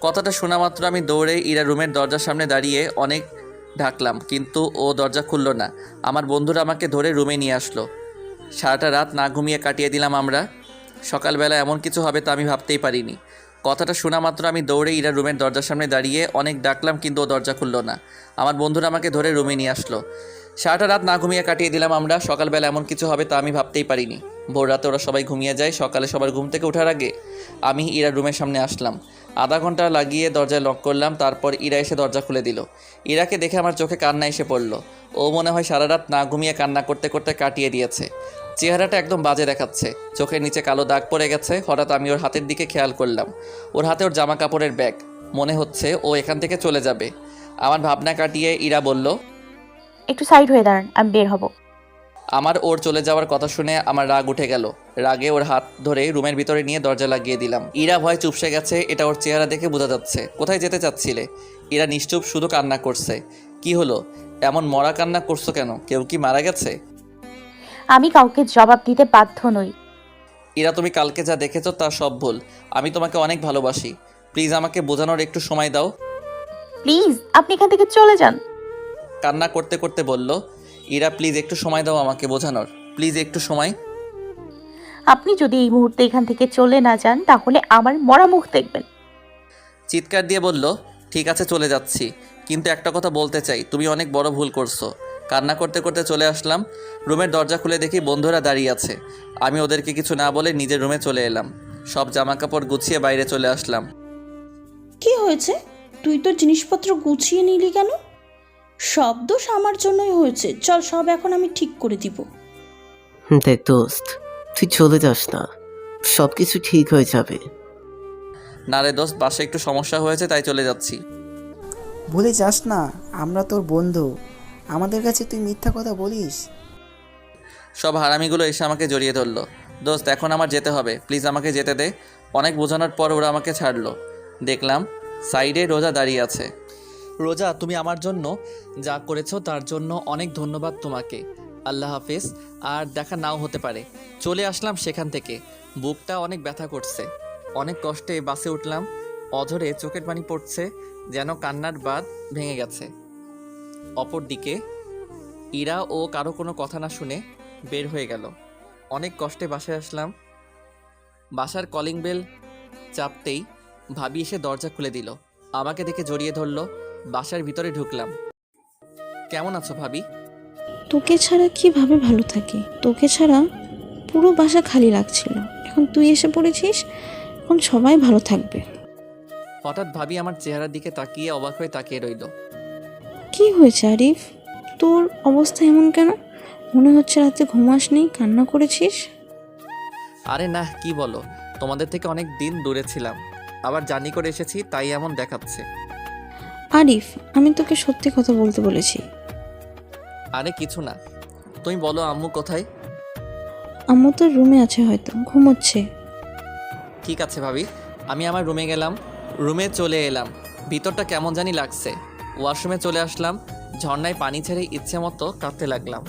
কথাটা শোনা মাত্র আমি দৌড়ে ইরা রুমের দরজার সামনে দাঁড়িয়ে অনেক ঢাকলাম, কিন্তু ও দরজা খুলল না। আমার বন্ধুরা আমাকে ধরে রুমে নিয়ে আসলো। সারাটা রাত না ঘুমিয়ে কাটিয়ে দিলাম আমরা। সকালবেলা এমন কিছু হবে তা আমি ভাবতেই পারিনি। কথাটা শোনা মাত্র আমি দৌড়ে ইরা রুমের দরজার সামনে দাঁড়িয়ে অনেক ডাকলাম, কিন্তু ও দরজা খুলল না। আমার বন্ধুরা আমাকে ধরে রুমে নিয়ে আসলো। সারাটা রাত না ঘুমিয়ে কাটিয়ে দিলাম আমরা। সকালবেলা এমন কিছু হবে তা আমি ভাবতেই পারিনি। ভোর রাতে ওরা সবাই ঘুমিয়ে যায়, সকালে সবার ঘুম থেকে ওঠার আগে আমি ইরা রুমের সামনে আসলাম। আধা ঘণ্টা লাগিয়ে দরজায় লক করলাম, তারপর ইরা এসে দরজা খুলে দিল। ইরাকে দেখে আমার চোখে কান্না এসে পড়ল। ও মনে হয় সারা রাত না ঘুমিয়ে কান্না করতে করতে কাটিয়ে দিয়েছে। চেহারাটা একদম বাজে দেখাচ্ছে। চোখের নিচে কালো দাগ পড়ে গেছে, হঠাৎ আমি ওর হাতের দিকে খেয়াল করলাম। ওর হাতে ওর জামা কাপড়ের ব্যাগ। মনে হচ্ছে ও এখান থেকে চলে যাবে। আমার ভাবনা কাটিয়ে ইরা বলল, একটু সাইড হয়ে দাঁড়ান, আমি বের হব। আমার ওর চলে যাওয়ার কথা শুনে আমার রাগ উঠে গেল। রাগে ওর হাত ধরে রুমের ভিতরে নিয়ে দরজা লাগিয়ে দিলাম। ইরা ভয় চুপসে গেছে এটা ওর চেহারা দেখে বোঝা যাচ্ছে। কোথায় যেতে চাচ্ছিলে? ইরা নিশ্চুপ শুধু কান্না করছে। কি হলো? এমন মরা কান্না করছ কেন? কেউ কি মারা গেছে? আমি কাউকে জবাব দিতে বাধ্য নই। ইরা তুমি কালকে যা দেখেছ তা সব ভুল। আমি তোমাকে অনেক ভালোবাসি। প্লিজ আমাকে বোঝানোর একটু সময় দাও। প্লিজ আপনি এখান থেকে চলে যান। কান্না করতে করতে বলল ইরা প্লিজ একটু সময় দাও আমাকে বোঝানোর। প্লিজ একটু সময়। আপনি যদি এই মুহূর্তে এখান থেকে চলে না যান তাহলে আমার মরা মুখ দেখবেন। চিৎকার দিয়ে বলল ঠিক আছে চলে যাচ্ছি। কিন্তু একটা কথা বলতে চাই তুমি অনেক বড় ভুল করছ। কান্না করতে করতে চলে আসলাম। রুমের দরজা খুলে দেখি বন্ধুরা দাঁড়িয়ে আছে। আমি ওদেরকে কিছু না বলে নিজের রুমে চলে এলাম। সব জামা কাপড় গুছিয়ে বাইরে চলে আসলাম। কি হয়েছে? তুই তো জিনিসপত্র গুছিয়ে নিলি কেন? সব দোষ আমার জন্যই হয়েছে। চল সব এখন আমি ঠিক করে দিব। দেখ দোস্ত তুই চলে যাস না। সব কিছু ঠিক হয়ে যাবে। না রে দোস্ত বাসে একটু সমস্যা হয়েছে তাই চলে যাচ্ছি। বলে যাস না আমরা তোর বন্ধু। আমাদের কাছে তুই মিথ্যা কথা বলিস। সব হারামিগুলো এসে আমাকে জড়িয়ে ধরলো। দোস্ত এখন আমার যেতে হবে। প্লিজ আমাকে যেতে দে। অনেক বোঝানোর পর ওরা আমাকে ছাড়লো। দেখলাম সাইডে রোজা দাঁড়িয়ে আছে। রোজা তুমি আমার জন্য যা করেছ তার জন্য অনেক ধন্যবাদ তোমাকে। আল্লাহ হাফিজ। আর দেখা নাও হতে পারে। চলে আসলাম সেখান থেকে। বুকটা অনেক ব্যথা করছে। অনেক কষ্টে বাসে উঠলাম। অধরে চোখের পানি পড়ছে, যেন কান্নার বাদ ভেঙে গেছে। অপরদিকে, ইরা ও কারও কোনো কথা না শুনে বের হয়ে গেল। অনেক কষ্টে বাসায় আসলাম। বাসার কলিং বেল চাপতেই ভাবি এসে দরজা খুলে দিল। আমাকে দেখে জড়িয়ে ধরলো। বাসার ভিতরে ঢুকলাম। কেমন আছো ভাবি? তোকে ছাড়া কীভাবে ভালো থাকি? তোকে ছাড়া পুরো বাসা খালি লাগছিল। এখন তুই এসে পড়েছিস এখন সবাই ভালো থাকবে। হঠাৎ ভাবি আমার চেহারার দিকে তাকিয়ে অবাক হয়ে তাকিয়ে রইল। কি হয়েছে আরিফ? তোর অবস্থা এমন কেন? মনে হচ্ছে রাতে ঘুমাসনি কান্না করেছিস? আরে না কি বলো? তোমাদের থেকে অনেক দিন দূরে ছিলাম। আবার জার্নি করে এসেছি তাই এমন দেখাচ্ছে। আরিফ আমি তোকে সত্যি কথা বলতে বলেছি। আরে কিছু না। তুমি বলো আম্মু কোথায়? আম্মু তো রুমে আছে হয়তো ঘুমোচ্ছে। ঠিক আছে ভাবি আমি আমার রুমে গেলাম রুমে চলে এলাম। ভিতরটা কেমন জানি লাগছে। ওয়াশরুমে চলে আসলাম ঝর্ণায় পানি ছেড়ে ইচ্ছে মতো কাঁদতে লাগলাম।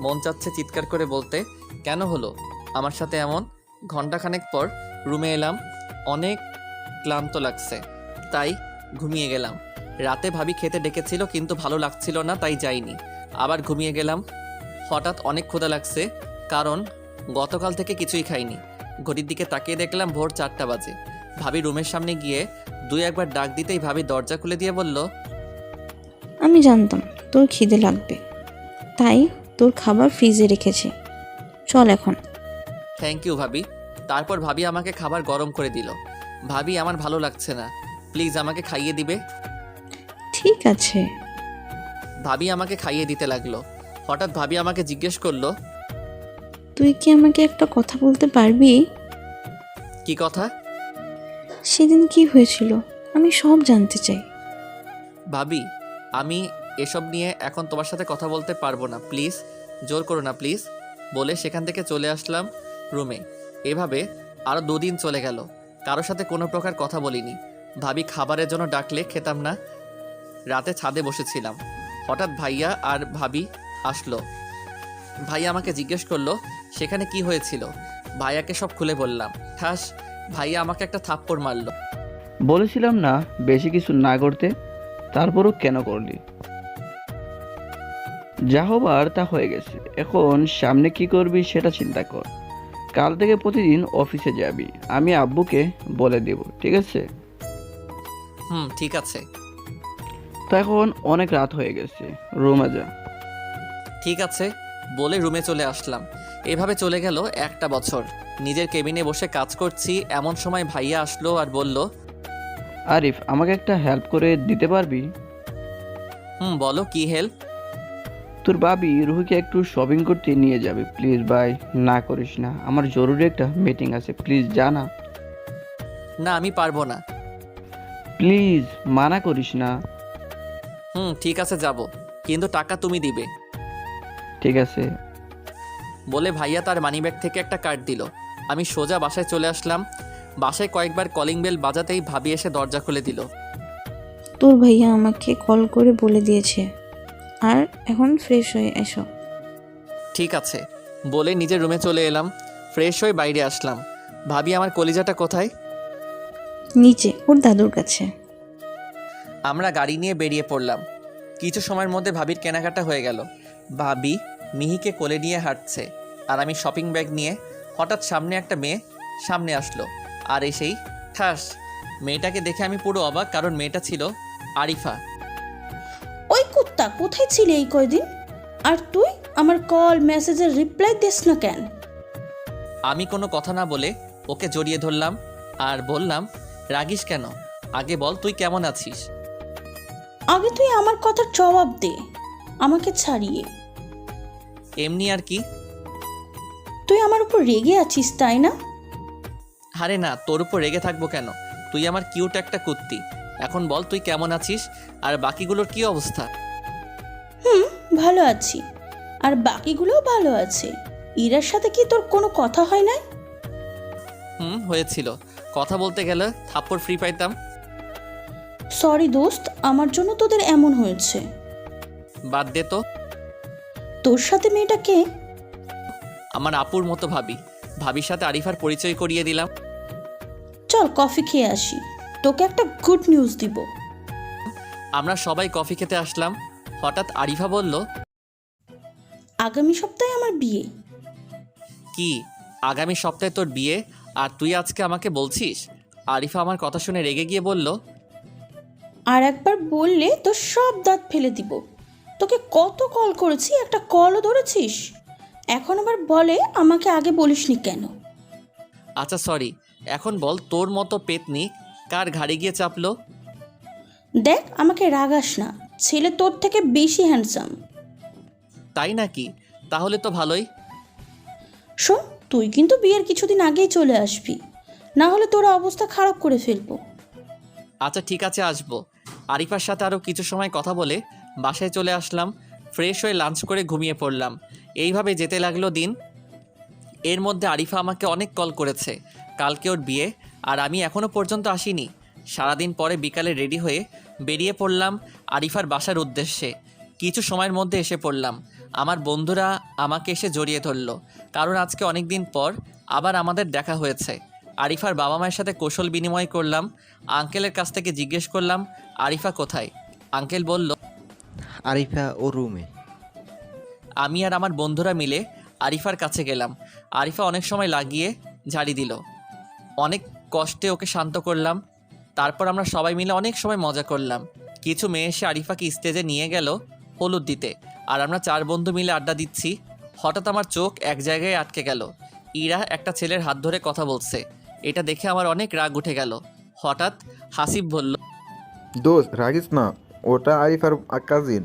মন চাচ্ছে চিৎকার করে বলতে কেন হলো? আমার সাথে এমন? ঘন্টাখানেক পর রুমে এলাম অনেক ক্লান্ত লাগছে। তাই ঘুমিয়ে গেলাম। রাতে ভাবি খেতে ডেকেছিল কিন্তু ভালো লাগছিল না তাই যাইনি। আবার ঘুমিয়ে গেলাম। হঠাৎ অনেক ক্ষুধা লাগছে কারণ গতকাল থেকে কিছুই খাইনি। ঘড়ির দিকে তাকিয়ে দেখলাম ভোর চারটা বাজে। ভাবি রুমের সামনে গিয়ে দুই একবার ডাক দিতেই ভাবি দরজা খুলে দিয়ে বলল আমি জানতাম তোর খিদে লাগবে। তাই তোর খাবার ফ্রিজে রেখেছি। চল এখন। থ্যাংক ইউ ভাবি। তারপর ভাবি আমাকে খাবার গরম করে দিল। ভাবি আমার ভালো লাগছে না। প্লিজ আমাকে খাইয়ে দিবে। ঠিক আছে। ভাবি আমাকে খাইয়ে দিতে লাগল। হঠাৎ ভাবি আমাকে জিজ্ঞেস করল তুই কি আমাকে একটা কথা বলতে পারবি? কি কথা? সেদিন কি হয়েছিল? আমি সব জানতে চাই। ভাবি আমি এসব নিয়ে এখন তোমার সাথে কথা বলতে পারব না প্লিজ। জোর করো না প্লিজ। বলে সেখান থেকে চলে আসলাম রুমে। এভাবে আরও দুদিন চলে গেল। কারোর সাথে কোনো প্রকার কথা বলিনি। ভাবি খাবারের জন্য ডাকলে খেতাম না রাতে ছাদে বসেছিলাম। হঠাৎ ভাইয়া আর ভাবি আসলো। ভাইয়া আমাকে জিজ্ঞেস করল সেখানে কি হয়েছিল? ভাইয়াকে সব খুলে বললাম ঠাস ভাইয়া আমাকে একটা থাপ্পড় মারলো। বলেছিলাম না বেশি কিছু না করতে তারপরও কেন করলি? যা হবার তা হয়ে গেছে। এখন সামনে কি করবি সেটা চিন্তা কর। কাল থেকে প্রতিদিন অফিসে যাবি। আমি আব্বুকে বলে দেব ঠিক আছে? হুম ঠিক আছে। তো এখন অনেক রাত হয়ে গেছে রুমে যা। ঠিক আছে বলে রুমে চলে আসলাম। এভাবে চলে গেল একটা বছর। নিজের কেবিনে বসে কাজ করছি এমন সময় ভাইয়া আসলো আর বলল আরিফ আমাকে একটা হেল্প করে দিতে পারবি? হুম বলো কি হেল্প তোর বাবি রুহিকে একটু শপিং করতে নিয়ে যাবে প্লিজ ভাই না করিস না। আমার জরুরি একটা মিটিং আছে প্লিজ জানা। না আমি পারব না। প্লিজ মানা করিস না। হুম ঠিক আছে যাব। কিন্তু টাকা তুমি দিবে। ঠিক আছে। বলে ভাইয়া তার মানিব্যাগ থেকে একটা কার্ড দিল। আমি সোজা বাসায় চলে আসলাম। বাসায় কয়েকবার কলিং বেল বাজাতেই ভাবি এসে দরজা খুলে দিল। তোর ভাইয়া আমাকে কল করে বলে দিয়েছে। আর এখন ফ্রেশ হয়ে এসো। ঠিক আছে। বলে নিজের রুমে চলে এলাম। ফ্রেশ হয়ে বাইরে আসলাম। ভাবি আমার কলিজাটা কোথায়? নিচে ওর দাদুর কাছে। আমরা গাড়ি নিয়ে বেরিয়ে পড়লাম। কিছু সময়ের মধ্যে ভাবির কেনাকাটা হয়ে গেল। ভাবি মিহিকে কোলে নিয়ে হাঁটছে আর আমি শপিং ব্যাগ নিয়ে হঠাৎ সামনে একটা মেয়ে সামনে আসলো। আর এসেই ঠাস মেয়েটাকে দেখে আমি পুরো অবাক কারণ মেয়েটা ছিল আরিফা। ওই কুত্তা কোথায় ছিলি এই কয়দিন? আর তুই আমার কল মেসেজের রিপ্লাই দিস না কেন? আমি কোনো কথা না বলে ওকে জড়িয়ে ধরলাম আর বললাম রাগিস কেন? আগে বল তুই কেমন আছিস? আগে তুই আমার কথার জবাব দে আমাকে ছাড়িয়ে। এমনি আর কি? তুই আমার উপর রেগে আছিস তাই না? আরে না তোর উপর রেগে থাকব কেন? তুই আমার কিউট একটা কুত্তি। এখন বল তুই কেমন আছিস আর বাকিগুলোর কি অবস্থা? হুম ভালো আছি। আর বাকিগুলোও ভালো আছে। ইরার সাথে কি তোর কোনো কথা হয় নাই? হুম হয়েছিল। কথা বলতে গেলে থাপ্পড় ফ্রি পাইতাম। সরি দোস্ত আমার জন্য তোদের এমন হয়েছে। বাদ দে তো। তোর সাথে মেয়েটাকে আমার আপুর মতো ভাবি। ভাবির সাথে আরিফার পরিচয় করিয়ে দিলাম। চল কফি খেয়ে আসি। তোকে একটা গুড নিউজ দিব। আমরা সবাই কফি খেতে আসলাম। হঠাৎ আরিফা বলল আগামী সপ্তাহে আমার বিয়ে। কি? আগামী সপ্তাহে তোর বিয়ে? আর তুই আজকে আমাকে বলছিস? আরিফা আমার কথা শুনে রেগে গিয়ে বলল আর একবার বললে তোর সব দাঁত ফেলে দিব। তোকে কত কল করেছি একটা কলও ধরেছিস? এখন আবার বলে আমাকে আগে বলিসনি কেন? আচ্ছা সরি এখন বল তোর মতো পেতনি কার ঘাড়ে গিয়ে চাপলো? দেখ আমাকে রাগাস না। ছেলে তোর থেকে বেশি হ্যান্ডসাম তাই নাকি? তাহলে তো ভালোই। শোন তুই কিন্তু বিয়ের কিছুদিন আগেই চলে আসবি। না হলে তোর অবস্থা খারাপ করে ফেলব। আচ্ছা ঠিক আছে আসব। আরিফার সাথে আরও কিছু সময় কথা বলে বাসায় চলে আসলাম ফ্রেশ হয়ে লাঞ্চ করে ঘুমিয়ে পড়লাম। এইভাবে যেতে লাগল দিন। এর মধ্যে আরিফা আমাকে অনেক কল করেছে। কালকে ওর বিয়ে, আর আমি এখনও পর্যন্ত আসিনি। সারাদিন পরে বিকালে রেডি হয়ে বেরিয়ে পড়লাম আরিফার বাসার উদ্দেশ্যে। কিছু সময়ের মধ্যে এসে পড়লাম। আমার বন্ধুরা আমাকে এসে জড়িয়ে ধরলো। কারণ আজকে অনেক দিন পর আবার আমাদের দেখা হয়েছে। আরিফার বাবা মায়ের সাথে কৌশল বিনিময় করলাম আঙ্কেলের কাছ থেকে জিজ্ঞেস করলাম আরিফা কোথায়? আঙ্কেল বলল আরিফা ও রুমে। আমি আর আমার বন্ধুরা মিলে আরিফার কাছে গেলাম। আরিফা অনেক সময় লাগিয়ে ঝাড়ি দিল। অনেক কষ্টে ওকে শান্ত করলাম। তারপর আমরা সবাই মিলে অনেক সময় মজা করলাম। কিছু মেয়ে এসে আরিফাকে স্টেজে নিয়ে গেল হলুদ দিতে। আর আমরা চার বন্ধু মিলে আড্ডা দিচ্ছি। হঠাৎ আমার চোখ এক জায়গায় আটকে গেল। ইরা একটা ছেলের হাত ধরে কথা বলছে। এটা দেখে আমার অনেক রাগ উঠে গেল। হঠাৎ হাসিব বলল দোস্ত রাগিস না। ওটা আরিফার কাজিন।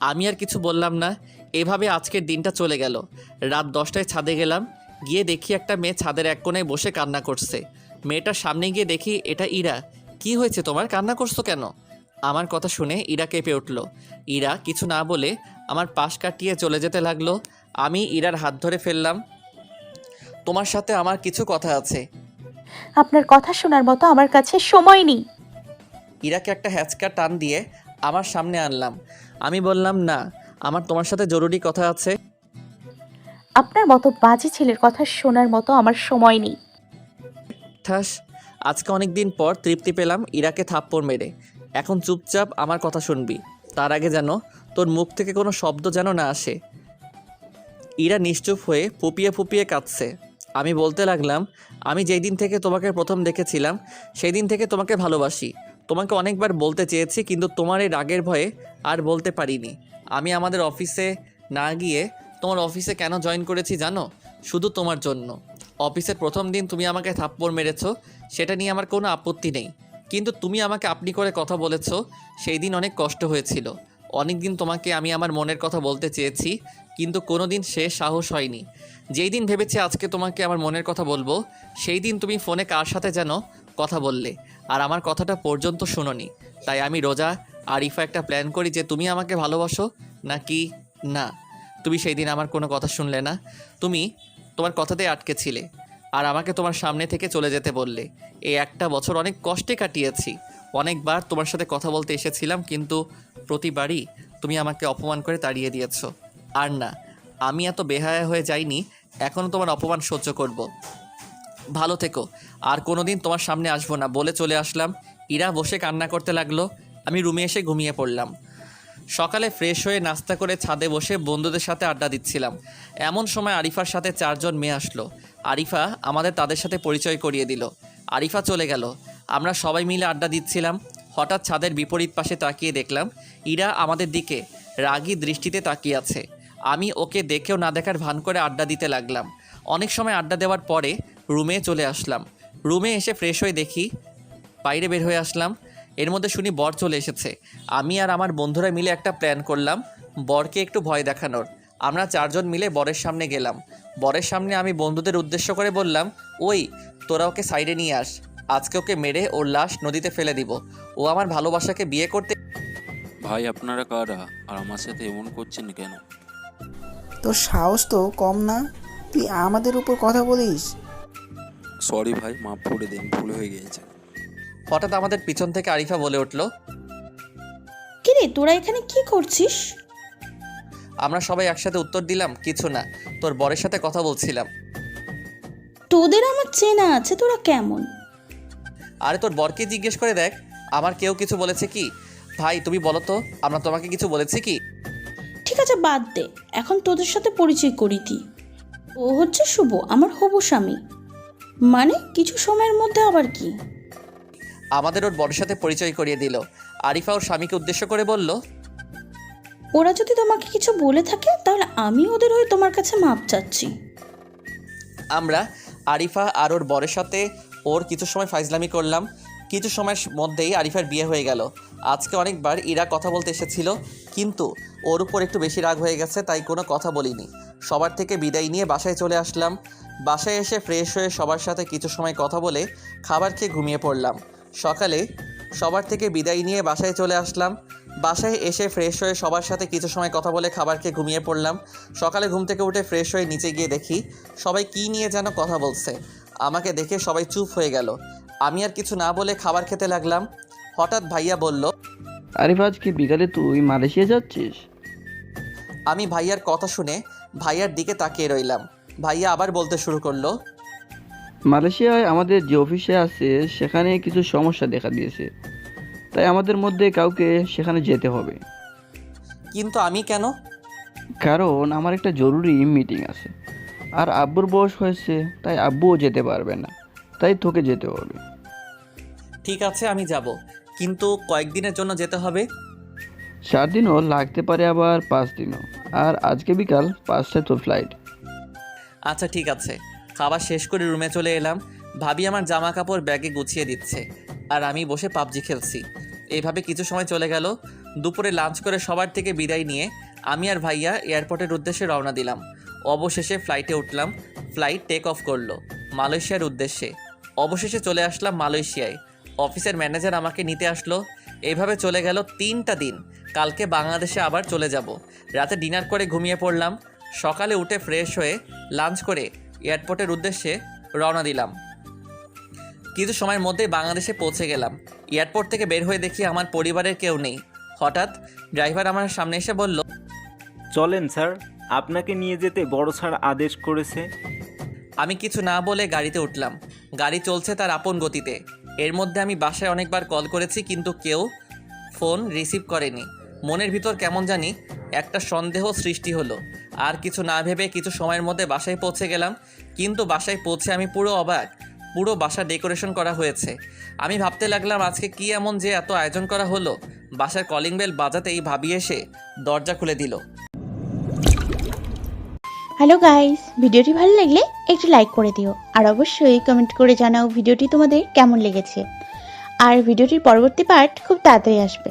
আমি আর কিছু বললাম না। এভাবে আজকের দিনটা চলে গেল। রাত দশটায় ছাদে গেলাম। গিয়ে দেখি একটা মেয়ে ছাদের এক কোণায় বসে কান্না করছে। মেয়েটার সামনে গিয়ে দেখি এটা ইরা। কি হয়েছে তোমার? কান্না করছ কেন? আমার কথা শুনে ইরা কেঁপে উঠল। ইরা কিছু না বলে আমার পাশ কাটিয়ে চলে যেতে লাগল। আমি ইরার হাত ধরে ফেললাম। তোমার সাথে আমার কিছু কথা আছে। আপনার কথা শোনার মতো আমার কাছে সময় নেই। ইরাকে একটা হ্যাচকা টান দিয়ে আমার সামনে আনলাম। আমি বললাম না আমার তোমার সাথে জরুরি কথা আছে। আপনার মতো বাজে ছেলের কথা শোনার মতো আমার সময় নেই। ঠাস আজকে অনেক দিন পর তৃপ্তি পেলাম ইরাকে থাপ্পড় মেরে। এখন চুপচাপ আমার কথা শুনবি। তার আগে যেন তোর মুখ থেকে কোনো শব্দ যেন না আসে। ইরা নিশ্চুপ হয়ে ফুপিয়ে ফুপিয়ে কাঁদছে। আমি বলতে লাগলাম আমি যেই দিন থেকে তোমাকে প্রথম দেখেছিলাম সেই দিন থেকে তোমাকে ভালোবাসি। তোমাকে অনেকবার বলতে চেয়েছি, কিন্তু তোমার এই রাগের ভয়ে আর বলতে পারিনি। আমি আমাদের অফিসে না গিয়ে তোমার অফিসে কেন জয়েন করেছি জানো? শুধু তোমার জন্য। অফিসের প্রথম দিন তুমি আমাকে থাপ্পড় মেরেছো, সেটা নিয়ে আমার কোনো আপত্তি নেই। কিন্তু তুমি আমাকে আপনি করে কথা বলেছ, সেই দিন অনেক কষ্ট হয়েছিল। অনেক দিন তোমাকে আমি আমার মনের কথা বলতে চেয়েছি, কিন্তু কোনো দিন সে সাহস হয়নি। যেই দিন ভেবেছি আজকে তোমাকে আমার মনের কথা বলব, সেই দিন তুমি ফোনে কার সাথে যেন কথা বললে। আর আমার কথাটা পর্যন্ত শুনোনি। তাই আমি রোজা আরিফা একটা প্ল্যান করি যে তুমি আমাকে ভালোবাসো নাকি না। তুমি সেই দিন আমার কোনো কথা শুনলে না। তুমি তোমার কথাতেই আটকে ছিলে আর আমাকে তোমার সামনে থেকে চলে যেতে বললে। এই একটা বছর অনেক কষ্টে কাটিয়েছি। অনেকবার তোমার সাথে কথা বলতে এসেছিলাম কিন্তু প্রতিবারই তুমি আমাকে অপমান করে তাড়িয়ে দিয়েছ। আর না, আমি এত বেহায়া হয়ে যাইনি এখনও তোমার অপমান সহ্য করব। ভালো থেকো। আর কোনোদিন তোমার সামনে আসব না। বলে চলে আসলাম। ইরা বসে কান্না করতে লাগল। আমি রুমে এসে ঘুমিয়ে পড়লাম। সকালে ফ্রেশ হয়ে নাস্তা করে ছাদে বসে বন্ধুদের সাথে আড্ডা দিচ্ছিলাম। এমন সময় আরিফার সাথে চারজন মেয়ে আসলো। আরিফা আমাদের তাদের সাথে পরিচয় করিয়ে দিল। আরিফা চলে গেল। আমরা সবাই মিলে আড্ডা দিচ্ছিলাম। হঠাৎ ছাদের বিপরীত পাশে তাকিয়ে দেখলাম, ইরা আমাদের দিকে রাগী দৃষ্টিতে তাকিয়ে আছে। আমি ওকে দেখেও না দেখার ভান করে আড্ডা দিতে লাগলাম। অনেক সময় আড্ডা দেওয়ার পরে রুমে চলে আসলাম। রুমে এসে ফ্রেশ হয়ে দেখি বাইরে বের হয়ে আসলাম। এর মধ্যে শুনি বর চলে এসেছে। আমি আর আমার বন্ধুরা মিলে একটা প্ল্যান করলাম বরকে একটু ভয় দেখানোর। আমরা চারজন মিলে বরের সামনে গেলাম। বরের সামনে আমি বন্ধুদের উদ্দেশ্য করে বললাম ওই তোরা ওকে সাইডে নিয়ে আস। আজকে ওকে মেরে ওর লাশ নদীতে ফেলে দিব। ও আমার ভালোবাসাকে বিয়ে করতে ভাই আপনারা কারা? আর আমার সাথে এমন করছেন কেন? তোর সাহস তো কম না। তুই আমাদের উপর কথা বলিস। সরি ভাই মাফ করে দিন ভুল হয়ে গিয়েছে। হঠাৎ আমাদের পিছন থেকে আরিফা বলে উঠল কিরে তোরা এখানে কি করছিস? আমরা সবাই একসাথে উত্তর দিলাম কিছু না তোর বরের সাথে কথা বলছিলাম। তোদের আমার চেনা আছে তোরা কেমন? আরে তোর বরকে জিজ্ঞেস করে দেখ আমার কেউ কিছু বলেছে কি? ভাই তুমি বলো তো আমরা তোমাকে কিছু বলেছি কি? ঠিক আছে বাদ দে এখন তোদের সাথে পরিচয় করি দি ও হচ্ছে শুভ আমার হবু স্বামী। মানে কিছু সময়ের মধ্যে আবার কি? আমাদের ওর বরের সাথে পরিচয় করিয়ে দিল। আরিফা ওর স্বামীকে উদ্দেশ্য করে বলল ওরা যদি তোমাকে কিছু বলে থাকে তাহলে আমি ওদের হয়ে তোমার কাছে মাপ চাচ্ছি। আমরা আরিফা আর ওর বরের সাথে ওর কিছু সময় ফাইজলামি করলাম। কিছু সময়ের মধ্যেই আরিফার বিয়ে হয়ে গেল। আজকে অনেকবার ইরা কথা বলতে এসেছিল কিন্তু ওর উপর একটু বেশি রাগ হয়ে গেছে তাই কোনো কথা বলিনি। সবার থেকে বিদায় নিয়ে বাসায় চলে আসলাম। বাসায় এসে ফ্রেশ হয়ে সবার সাথে কিছু সময় কথা বলে খাবার খেয়ে ঘুমিয়ে পড়লাম। সকালে সবার থেকে বিদায় নিয়ে বাসায় চলে আসলাম। বাসায় এসে ফ্রেশ হয়ে সবার সাথে কিছু সময় কথা বলে খাবার খেয়ে ঘুমিয়ে পড়লাম। সকালে ঘুম থেকে উঠে ফ্রেশ হয়ে নিচে গিয়ে দেখি সবাই কী নিয়ে যেন কথা বলছে। আমাকে দেখে সবাই চুপ হয়ে গেল। আমি আর কিছু না বলে খাবার খেতে লাগলাম। হঠাৎ ভাইয়া বলল আরিফ আজ কি বিকালে তুই মালয়েশিয়া যাচ্ছিস? আমি ভাইয়ার কথা শুনে ভাইয়ার দিকে তাকিয়ে রইলাম। ভাইয়া আবার বলতে শুরু করল। মালয়েশিয়ায় আমাদের যে অফিসে আছে সেখানে কিছু সমস্যা দেখা দিয়েছে। তাই আমাদের মধ্যে কাউকে সেখানে যেতে হবে। কিন্তু আমি কেন? কারণ আমার একটা জরুরি মিটিং আছে। আর আব্বুর বয়স হয়েছে তাই আব্বুও যেতে পারবে না। তাই তোকে যেতে হবে। ঠিক আছে আমি যাব। কিন্তু কয়েকদিনের জন্য যেতে হবে? চার দিনও লাগতে পারে আবার পাঁচ দিনও। আর আজকে বিকাল পাঁচটায় তো ফ্লাইট আচ্ছা ঠিক আছে। খাবার শেষ করে রুমে চলে এলাম। ভাবি আমার জামা কাপড় ব্যাগে গুছিয়ে দিচ্ছে। আর আমি বসে পাবজি খেলছি। এইভাবে কিছু সময় চলে গেল। দুপুরে লাঞ্চ করে সবার থেকে বিদায় নিয়ে আমি আর ভাইয়া এয়ারপোর্টের উদ্দেশ্যে রওনা দিলাম। অবশেষে ফ্লাইটে উঠলাম। ফ্লাইট টেক অফ করল মালয়েশিয়ার উদ্দেশ্যে। অবশেষে চলে আসলাম মালয়েশিয়ায়। অফিসের ম্যানেজার আমাকে নিতে আসলো। এইভাবে চলে গেল তিনটা দিন। কালকে বাংলাদেশে আবার চলে যাব। রাতে ডিনার করে ঘুমিয়ে পড়লাম। সকালে উঠে ফ্রেশ হয়ে লাঞ্চ করে এয়ারপোর্টের উদ্দেশ্যে রওনা দিলাম। কিছু সময়ের মধ্যেই বাংলাদেশে পৌঁছে গেলাম। এয়ারপোর্ট থেকে বের হয়ে দেখি আমার পরিবারের কেউ নেই। হঠাৎ ড্রাইভার আমার সামনে এসে বলল চলেন স্যার আপনাকে নিয়ে যেতে বড় স্যার আদেশ করেছে। আমি কিছু না বলে গাড়িতে উঠলাম। গাড়ি চলছে তার আপন গতিতে। এর মধ্যে আমি বাসায় অনেকবার কল করেছি কিন্তু কেউ ফোন রিসিভ করেনি। মনের ভিতর কেমন জানি একটা সন্দেহ সৃষ্টি হলো। আর কিছু না ভেবে কিছু সময়ের মধ্যে বাসায় পৌঁছে গেলাম, কিন্তু বাসায় পৌঁছে আমি পুরো অবাক, পুরো বাসা ডেকোরেশন করা হয়েছে। আমি ভাবতে লাগলাম আজকে কি এমন যে এত আয়োজন করা হলো, বাসার কলিং বেল বাজাতেই ভাবি এসে দরজা খুলে দিল। হ্যালো গাইস ভিডিওটি ভালো লাগলে একটু লাইক করে দিও, আর অবশ্যই কমেন্ট করে জানাও ভিডিওটি তোমাদের কেমন লেগেছে। আর ভিডিওটির পরবর্তী পার্ট খুব তাড়াতাড়ি আসবে।